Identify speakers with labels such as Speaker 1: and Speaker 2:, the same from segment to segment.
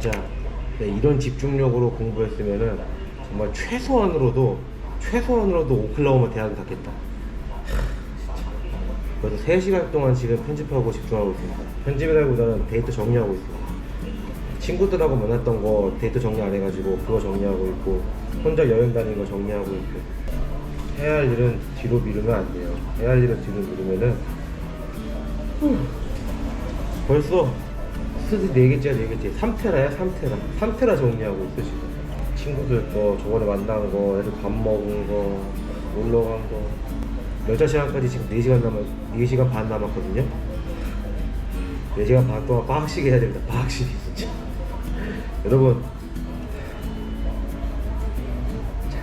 Speaker 1: 진짜 네, 이런 집중력으로 공부했으면은 정말 최소한으로도 최소한으로도 오클라호마 대학에 갔겠다. 그래서 3시간 동안 지금 편집하고 집중하고 있습니다. 편집이라기보다는 데이터 정리하고 있습니다. 친구들하고 만났던 거 데이터 정리 안 해가지고 그거 정리하고 있고 혼자 여행 다니는 거 정리하고 있고 해야 할 일은 뒤로 미루면 안 돼요. 해야 할 일은 뒤로 미루면은 후, 벌써 스디 4개째야 4개째. 3테라야 3테라. 3테라 정리하고 있어 지금. 친구들 거 저번에 만난 거 애들 밥 먹은 거 놀러 간거. 여자 시간까지 지금 4시간 남았 4시간 반 남았거든요? 4시간 반 동안 빡시게 해야 됩니다. 빡시게 진짜. 여러분. 자,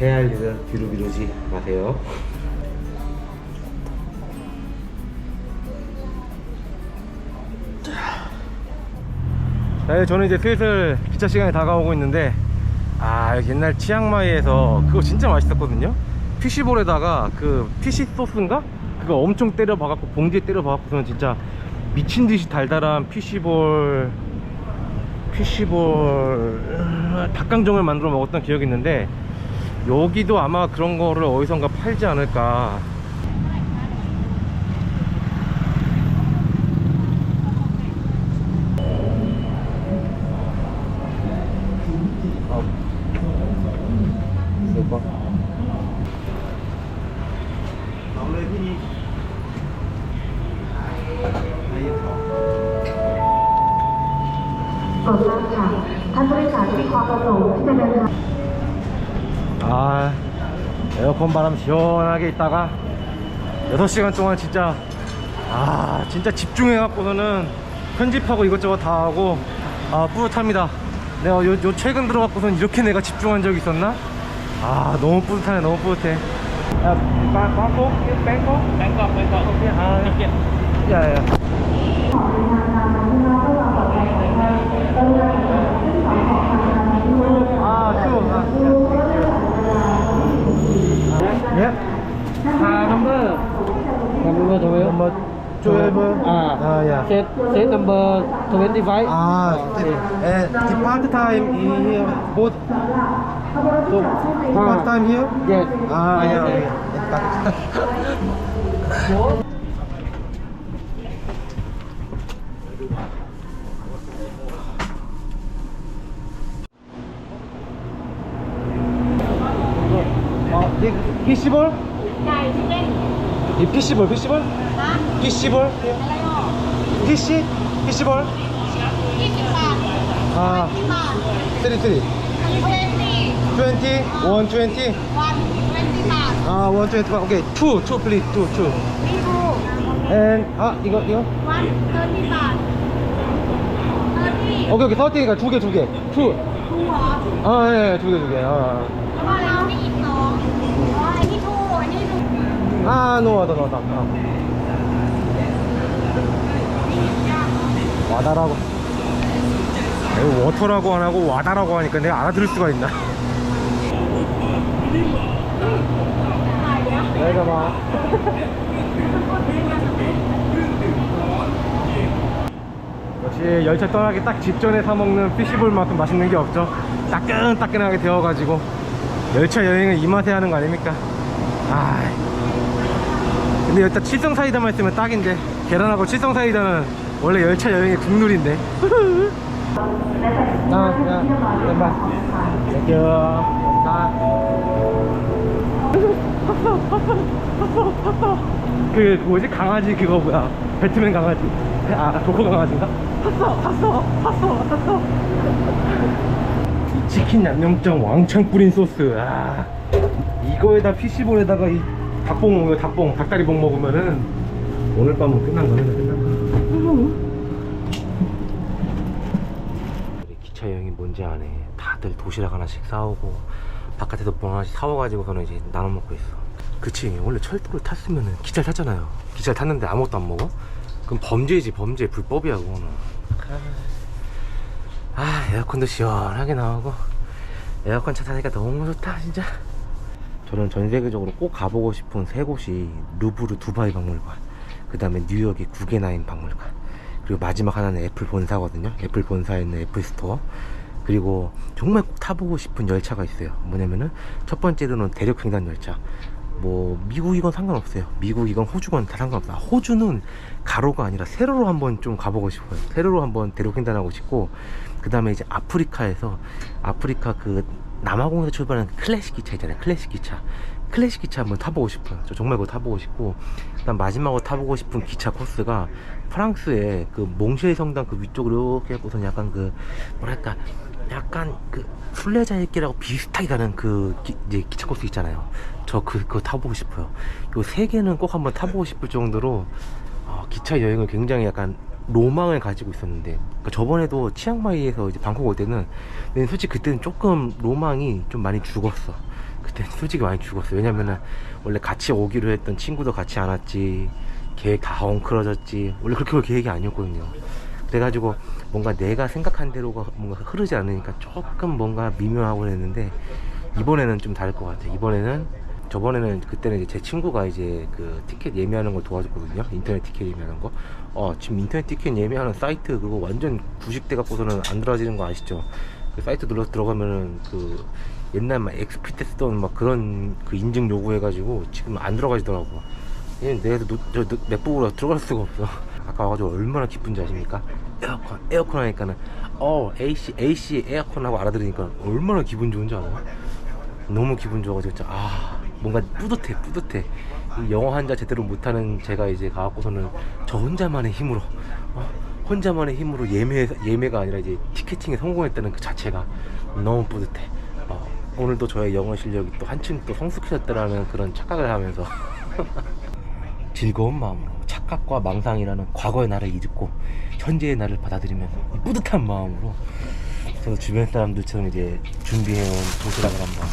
Speaker 1: 해야 할 일은 뒤로 미루지 마세요 네, 저는 이제 슬슬 기차 시간이 다가오고 있는데 아 옛날 치앙마이에서 그거 진짜 맛있었거든요 피시볼에다가 그 피시 소스인가? 그거 엄청 때려 박았고 봉지에 때려 박았고서는 진짜 미친 듯이 달달한 피시볼 피시볼 음, 닭강정을 만들어 먹었던 기억이 있는데 여기도 아마 그런 거를 어디선가 팔지 않을까 아 에어컨 바람 시원하게 있다가 6시간 동안 진짜 아 진짜 집중해 갖고서는 편집하고 이것저것 다 하고 아 뿌듯합니다. 내가 요, 요 최근 들어갖고선 이렇게 내가 집중한 적이 있었나? 아 너무 뿌듯하네 너무 뿌듯해. 야 빵꼭? 뺑콕? 뺑콕 뺑콕 아. 야야. 아 추워 Yep.
Speaker 2: Uh, number. Number
Speaker 1: 12. Number 12.
Speaker 2: Ah.
Speaker 1: Uh, yeah.
Speaker 2: Set, set number 25.
Speaker 1: Ah. Okay. Uh, the time here, both. So, part time here?
Speaker 2: Yes. Ah,
Speaker 1: yeah. Yeah. 피시볼? 이 피시볼, 피시볼? 피시볼? 피시? 피시볼? 아, 33. 20? 120? 아, 120. 오케이. 2, 2 please. 2, 2. And 아, 이거 이거. 오케이, 오케이. 30니까 두 개, 두 개. 2. 아, 예, 예, 두 개, 두 개. 아. 아, 노, 노, 노, 노. 아. 와다라고. 이거 워터라고 안 하고 와다라고 하니까 내가 알아들을 수가 있나? 내가 봐. 역시 열차 떠나기 딱 직전에 사 먹는 피시볼만큼 맛있는 게 없죠. 따끈따끈하게 데워가지고 열차 여행은 이 맛에 하는 거 아닙니까? 아. 근데 일단 칠성 사이다만 있으면 딱인데 계란하고 칠성 사이다는 원래 열차 여행의 국룰인데. 아. 땡큐. 그 뭐지 강아지 그거 뭐야 배트맨 강아지 아 조커 강아지인가? 탔어 탔어 탔어 탔어 이 치킨 양념장 왕창 뿌린 소스 아 이거에다 피시볼에다가 이 닭봉 닭봉. 닭다리봉 먹으면은 오늘 밤은 끝난 겁니다 끝난 거 우리 기차 여행이 뭔지 아네. 다들 도시락 하나씩 사오고 바깥에서 뭐 하나씩 사와가지고서는 이제 나눠 먹고 있어. 그치? 원래 철도를 탔으면은 기차를 탔잖아요. 기차를 탔는데 아무것도 안 먹어? 그럼 범죄지 범죄. 불법이야 그거는. 아 에어컨도 시원하게 나오고. 에어컨 차 타니까 너무 좋다 진짜 저는 전 세계적으로 꼭 가보고 싶은 세 곳이 루브르 두바이 박물관 그 다음에 뉴욕의 구겐하임 박물관 그리고 마지막 하나는 애플 본사거든요. 애플 본사에 있는 애플 스토어. 그리고 정말 꼭 타보고 싶은 열차가 있어요. 뭐냐면은 첫 번째로는 대륙횡단 열차. 뭐 미국이건 상관없어요. 미국이건 호주건 다 상관없어. 호주는 가로가 아니라 세로로 한번 좀 가보고 싶어요. 세로로 한번 대륙횡단하고 싶고 그 다음에 이제 아프리카에서 아프리카 그 남아공에서 출발하는 클래식 기차 있잖아요. 클래식 기차. 클래식 기차 한번 타보고 싶어요. 저 정말 그거 타보고 싶고 그다음 마지막으로 타보고 싶은 기차 코스가 프랑스의 그 몽쉐 성당 그 위쪽으로 이렇게 해고서 약간 그 뭐랄까 약간 그 순례자의 길하고 비슷하게 가는 그 기, 이제 기차 코스 있잖아요. 저 그, 그거 타보고 싶어요. 요 세 개는 꼭 한번 타보고 싶을 정도로 어, 기차 여행을 굉장히 약간 로망을 가지고 있었는데 그러니까 저번에도 치앙마이에서 이제 방콕 올 때는 근데 솔직히 그때는 조금 로망이 좀 많이 죽었어. 그때 솔직히 많이 죽었어. 왜냐면은 원래 같이 오기로 했던 친구도 같이 안 왔지. 계획 다 엉클어졌지. 원래 그렇게 올 계획이 아니었거든요. 그래가지고 뭔가 내가 생각한 대로가 뭔가 흐르지 않으니까 조금 뭔가 미묘하고 그랬는데 이번에는 좀 다를 것 같아. 이번에는 저번에는 그때는 제 친구가 이제 그 티켓 예매하는 걸 도와줬거든요. 인터넷 티켓 예매하는 거. 어 지금 인터넷 티켓 예매하는 사이트 그거 완전 구식돼 갖고서는 안 들어지는 거 아시죠? 그 사이트 눌러서 들어가면은 그 옛날 막 엑스피트 쓰던 막 그런 그 인증 요구해가지고 지금 안 들어가지더라고. 얘는 내가 노, 저 노- 맥북으로 들어갈 수가 없어. 아까 와가지고 얼마나 기쁜지 아십니까? 에어컨, 에어컨 하니까는 어 AC, AC 에어컨 하고 알아들으니까 얼마나 기분 좋은지 알아요? 너무 기분 좋아가지고 진짜 아 뭔가 뿌듯해 뿌듯해. 이 영어 한자 제대로 못하는 제가 이제 가갖고서는 저 혼자만의 힘으로 어, 혼자만의 힘으로 예매 예매가 아니라 이제 티켓팅에 성공했다는 그 자체가 너무 뿌듯해. 어, 오늘도 저의 영어 실력이 또 한층 또 성숙해졌다라는 그런 착각을 하면서 즐거운 마음으로 착각과 망상이라는 과거의 나를 잊고 현재의 나를 받아들이면서 이 뿌듯한 마음으로 저도 주변 사람들처럼 이제 준비해온 도시락을 한번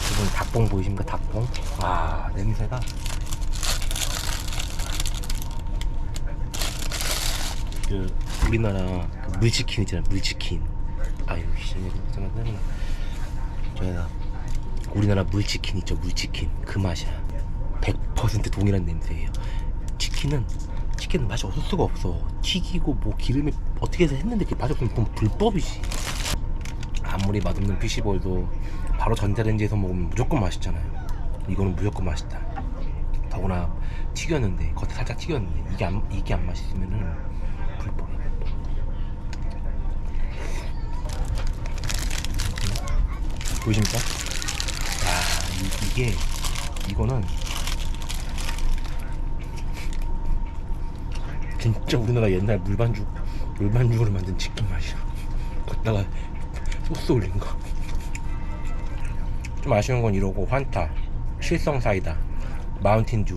Speaker 1: 지금 닭봉 보이십니까 닭봉? 와 냄새가. 그 우리나라 그 물치킨 있잖아요 물치킨. 아유 진짜 생각나 저희가 우리나라 물치킨 있죠 물치킨. 그 맛이야. 100% 동일한 냄새예요. 치킨은 치킨은 맛이 없을 수가 없어. 튀기고 뭐 기름에 어떻게 해서 했는데 그게 맛이 없으면 불법이지. 아무리 맛없는 피시볼도 바로 전자레인지에서 먹으면 무조건 맛있잖아요. 이거는 무조건 맛있다. 더구나 튀겼는데 겉에 살짝 튀겼는데 이게 안, 이게 안 맛있으면은 불법이야 불법 보이십니까? 야 이, 이게 이거는 진짜 우리나라 옛날 물반죽 물반죽으로 만든 치킨 맛이야. 거기다가 소스 올린 거 좀 아쉬운 건 이러고 환타 실성 사이다 마운틴듀.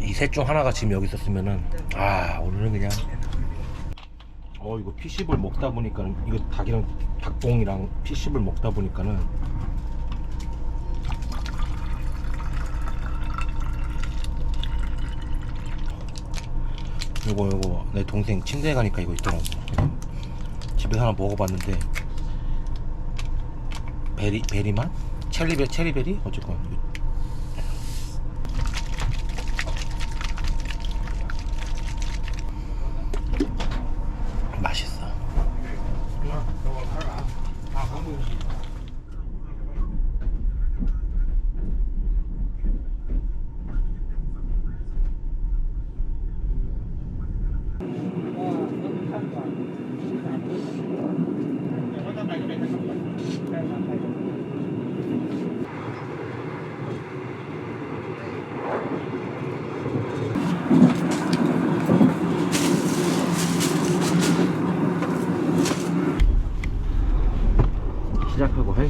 Speaker 1: 이셋 중 하나가 지금 여기 있었으면은 아 오늘은 그냥. 어 이거 피시볼 먹다 보니까 이거 닭이랑 닭봉이랑 피시볼 먹다 보니까는. 요거 요거 내 동생 침대에 가니까 이거 있더라고. 집에서 하나 먹어봤는데 베리 베리맛? 체리베 체리베리? 어쨌건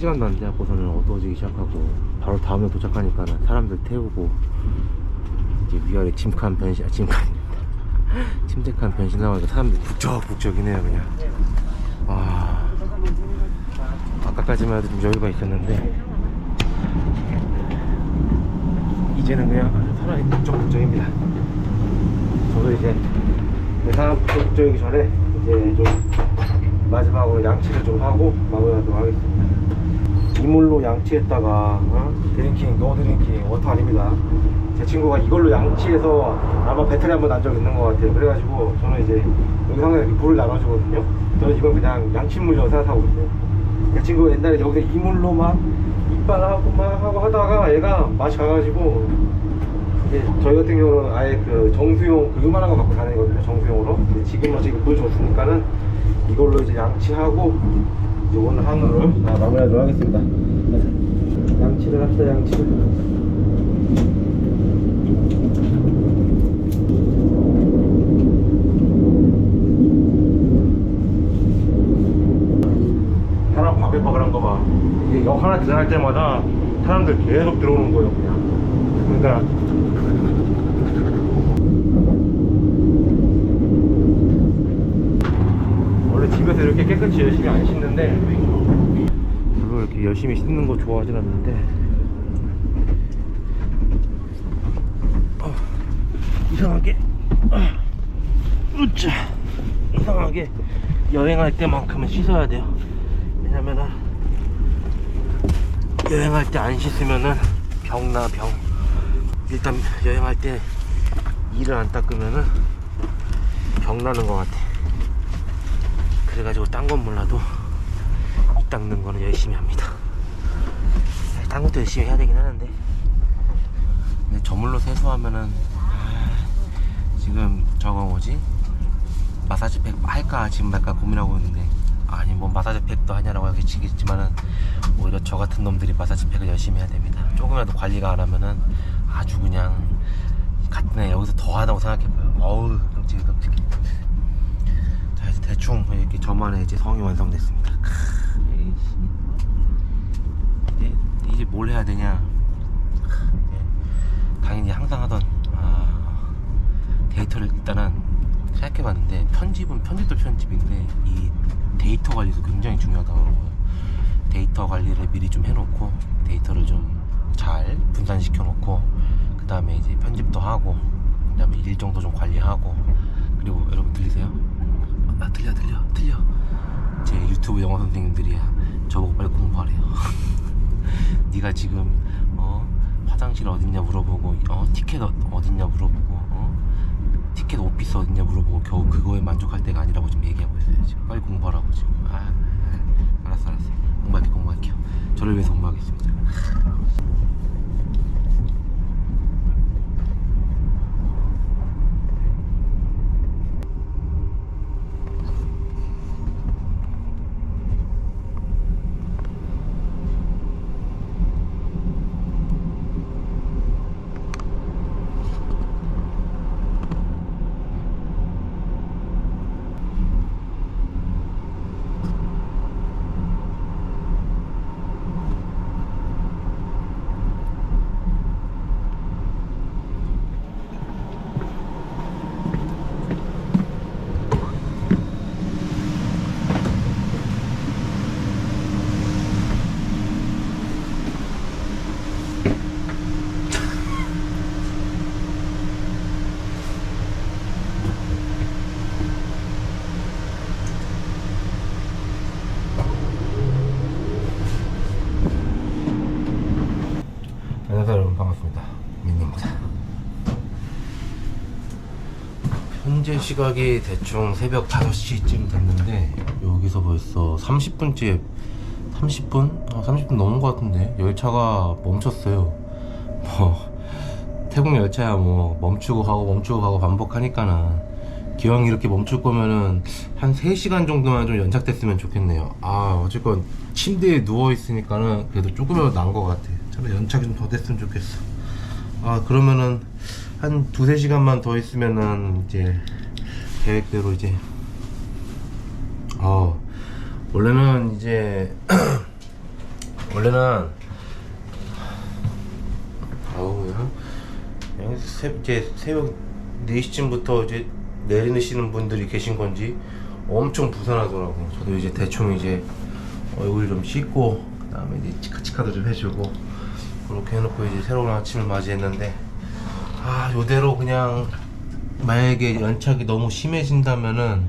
Speaker 1: 1시간도 안 돼갖고서는 어두워지기 시작하고 바로 다음에 도착하니까 는 사람들 태우고 이제 위아래 침칸 변신 아 침칸입니다 침대칸 변신하니까 사람들 북적북적이네요 그냥. 아 아까까지만 해도 좀 여유가 있었는데. 이제는 그냥 사람이 북적북적입니다. 저도 이제 사람 북적북적이기 전에 이제 좀 마지막으로 양치를 좀 하고 마무리하도록 하겠습니다. 이물로 양치했다가 어? 드링킹, 노 드링킹, 워터 아닙니다. 제 친구가 이걸로 양치해서 아마 배터리 한번 난 적 있는 것 같아요. 그래가지고 저는 이제 영상에 불을 나눠주거든요. 저는 이건 그냥 양치물이라고 생각하고 있어요. 제 친구가 옛날에 여기서 이물로 막 이빨하고 막 하고 하다가 얘가 맛이 가가지고 이제 저희 같은 경우는 아예 그 정수용 그 요만한 거 갖고 다니거든요. 정수용으로. 지금은 지금 물 줬으니까는 이걸로 이제 양치하고 오늘 하루를 다 마무리하도록 하겠습니다. 양치를 합시다, 양치를. 사람 바글바글한 거 봐. 이게 역 하나 들어갈 때마다 사람들 계속 들어오는 거예요, 그냥. 그러니까 집에서 이렇게 깨끗이 열심히 안 씻는데 별로 이렇게 열심히 씻는 거 좋아하진 않는데. 어, 이상하게. 어, 으쌰. 이상하게 여행할 때만큼은 씻어야 돼요. 왜냐면은 여행할 때 안 씻으면은 병나 병. 일단 여행할 때 이를 안 닦으면은 병 나는 것 같아 그래가지고 딴 건 몰라도 이 닦는 거는 열심히 합니다. 딴 것도 열심히 해야 되긴 하는데. 근데 저물로 세수하면은 아, 지금 저거 뭐지? 마사지팩 할까? 지금 말까 고민하고 있는데. 아니 뭐 마사지팩도 하냐라고 하겠지만은 오히려 저 같은 놈들이 마사지팩을 열심히 해야 됩니다. 조금이라도 관리가 안 하면은 아주 그냥 같은 애 여기서 더 하다고 생각해봐요. 어우 이제 대충 이렇게 저만의 이제 성이 완성됐습니다. 이제, 이제 뭘 해야 되냐 당연히 항상 하던 아, 데이터를 일단은 생각해봤는데 편집은 편집도 편집인데 이 데이터 관리도 굉장히 중요하다고요 데이터 관리를 미리 좀 해놓고 데이터를 좀 잘 분산시켜 놓고 그 다음에 이제 편집도 하고 그 다음에 일정도 좀 관리하고 그리고 여러분 들리세요? 아 들려 들려 들려. 제 유튜브 영어 선생님들이 저보고 빨리 공부하래요. 네가 지금 어 화장실 어딨냐 물어보고 어 티켓 어, 어딨냐 물어보고 어? 티켓 오피스 어딨냐 물어보고 겨우 그거에 만족할 때가 아니라고 지금 얘기하고 있어요 지금. 빨리 공부하라고 지금. 아, 아 알았어 알았어. 공부할게 공부할게요. 저를 위해서 공부하겠습니다 현재 시각이 대충 새벽 5시쯤 됐는데 여기서 벌써 30분째 30분? 아, 30분 넘은 것 같은데 열차가 멈췄어요. 뭐 태국 열차야 뭐 멈추고 가고 멈추고 가고 반복하니까는 기왕 이렇게 멈출 거면은 한 3시간 정도만 좀 연착됐으면 좋겠네요. 아 어쨌건 침대에 누워 있으니까는 그래도 조금이라도 나은 것 같아. 차라리 연착이 좀 더 됐으면 좋겠어. 아 그러면은 한 두세 시간만 더 있으면은 이제 계획대로 이제 어 원래는 이제 원래는 아우 그냥 새, 이제 새벽 4시쯤부터 이제 내리시는 분들이 계신 건지 엄청 부산하더라고 저도 이제 대충 이제 얼굴 좀 씻고 그 다음에 이제 치카치카도 좀 해주고 그렇게 해놓고 이제 새로운 아침을 맞이했는데 아 요대로 그냥 만약에 연착이 너무 심해진다면은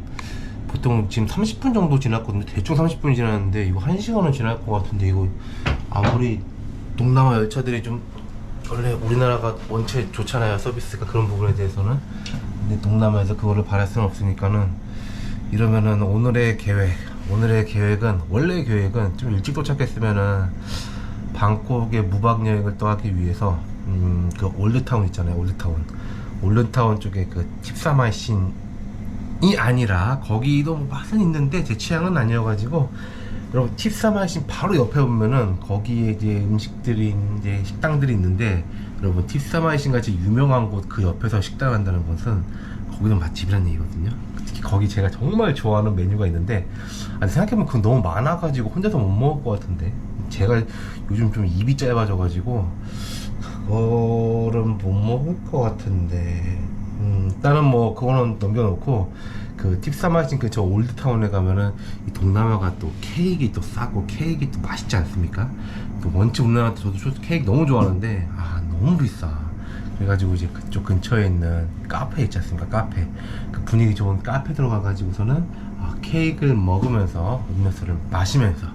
Speaker 1: 보통 지금 30분 정도 지났거든요. 대충 30분이 지났는데 이거 1시간은 지날 것 같은데 이거 아무리 동남아 열차들이 좀 원래 우리나라가 원체 좋잖아요 서비스가 그런 부분에 대해서는. 근데 동남아에서 그거를 바랄 수는 없으니까는 이러면은 오늘의 계획 오늘의 계획은 원래 계획은 좀 일찍 도착했으면은 방콕의 무박 여행을 떠나기 위해서 음, 그 올드타운 있잖아요 올드타운 올드타운 쪽에 그 칩사마이 신이 아니라 거기도 뭐 맛은 있는데 제 취향은 아니어가지고 여러분 팁사마이 신 바로 옆에 보면은 거기에 이제 음식들이 이제 식당들이 있는데 여러분 팁사마이 신 같이 유명한 곳 그 옆에서 식당 한다는 것은 거기는 맛집이라는 얘기거든요. 특히 거기 제가 정말 좋아하는 메뉴가 있는데 아니 생각해보면 그건 너무 많아가지고 혼자서 못 먹을 것 같은데 제가 요즘 좀 입이 짧아져가지고 그거를 못 먹을 것 같은데 음, 일단은 뭐 그거는 넘겨놓고 그 팁사마신 그저 올드타운에 가면은 이 동남아가 또 케이크 또 싸고 케이크 또 맛있지 않습니까? 또 원체 우리나라 저도 초- 케이크 너무 좋아하는데 아 너무 비싸. 그래가지고 이제 그쪽 근처에 있는 카페 있지 않습니까? 카페 그 분위기 좋은 카페 들어가가지고서는 아, 케이크를 먹으면서 음료수를 마시면서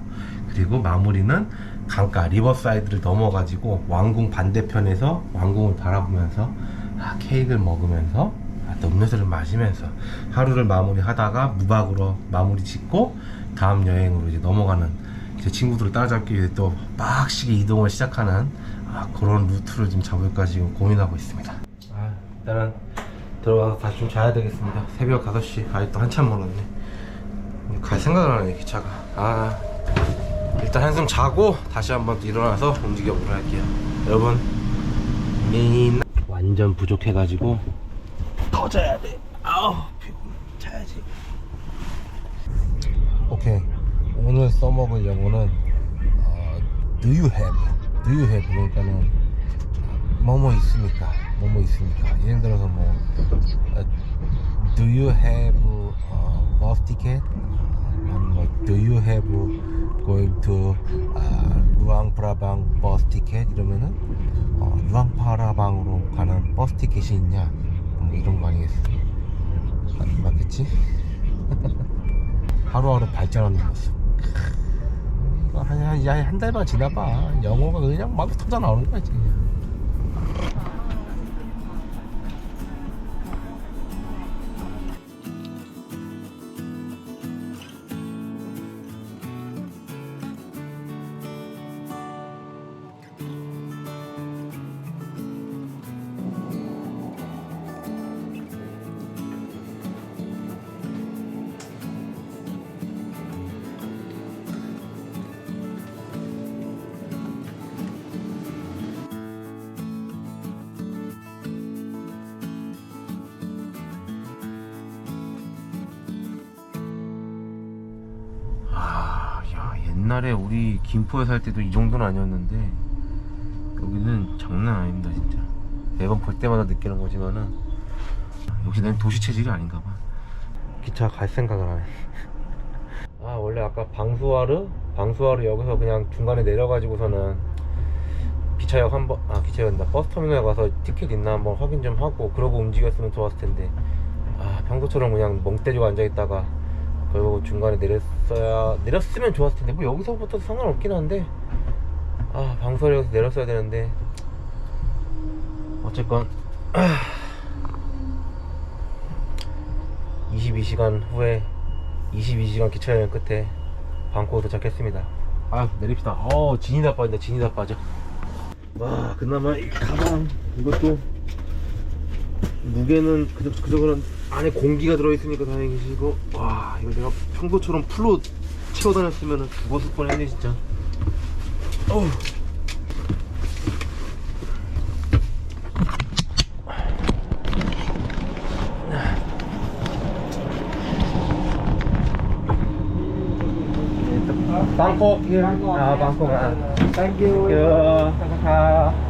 Speaker 1: 그리고 마무리는 강가 리버사이드를 넘어가지고 왕궁 반대편에서 왕궁을 바라보면서 아, 케이크를 먹으면서 아, 또 음료수를 마시면서 하루를 마무리하다가 무박으로 마무리 짓고 다음 여행으로 이제 넘어가는 제 친구들을 따라잡기 위해 또 빡시게 이동을 시작하는 아, 그런 루트를 좀 잡을까 지금 고민하고 있습니다. 아, 일단은 들어가서 다시 좀 자야 되겠습니다. 새벽 5시 아직도 한참 멀었네. 갈 생각을 안 하네 기차가. 아. 일단 한숨 자고 다시 한번 또 일어나서 움직여 보도록 할게요. 여러분, 민 완전 부족해가지고 더 자야 돼. 아우 피곤. 자야지. 오케이. 오늘 써먹을 영어는 어, Do you have? Do you have? 그러니까는 뭐뭐 있습니까? 뭐뭐 있습니까? 예를 들어서 뭐 어, Do you have 어, bus ticket? 아니면 뭐 Do you have going to 아, 루앙 프라방 버스 티켓 이러면은 어, 루앙 파라방으로 가는 버스 티켓이 있냐? 뭐 이런 거 아니겠어? 아, 맞겠지? 하루하루 발전하는 모습. 한, 한, 한, 한 달만 지나봐. 영어가 그냥 막 터져 나오는 거지. 옛날에 우리 김포에 살 때도 이 정도는 아니었는데 여기는 장난 아닙니다, 진짜. 매번 볼 때마다 느끼는 거지만은 역시 난 도시 체질이 아닌가 봐. 기차 갈 생각을 안 해. 아, 원래 아까 방수하르? 방수하르 여기서 그냥 중간에 내려가지고서는 기차역 한번 아 기차역이다 버스 터미널 가서 티켓 있나 한번 확인 좀 하고 그러고 움직였으면 좋았을 텐데 아 평소처럼 그냥 멍 때리고 앉아 있다가 결국 중간에 내렸어야 내렸으면 좋았을 텐데 뭐 여기서부터 상관없긴 한데 아 방설역에서 내렸어야 되는데. 어쨌건 22시간 후에 22시간 기차 여행 끝에 방콕 도착했습니다. 아 내립시다. 어 진이 다 빠진다 진이 다 빠져. 와 그나마 이 가방 이것도 무게는 그저 그저거는 안에 공기가 들어있으니까 다행이시고 와 이거 내가 평소처럼 풀로 채워 다녔으면 죽었을 뻔했네 진짜. 어우. 방콕. 아 방콕. 아
Speaker 2: Thank you.
Speaker 1: 그,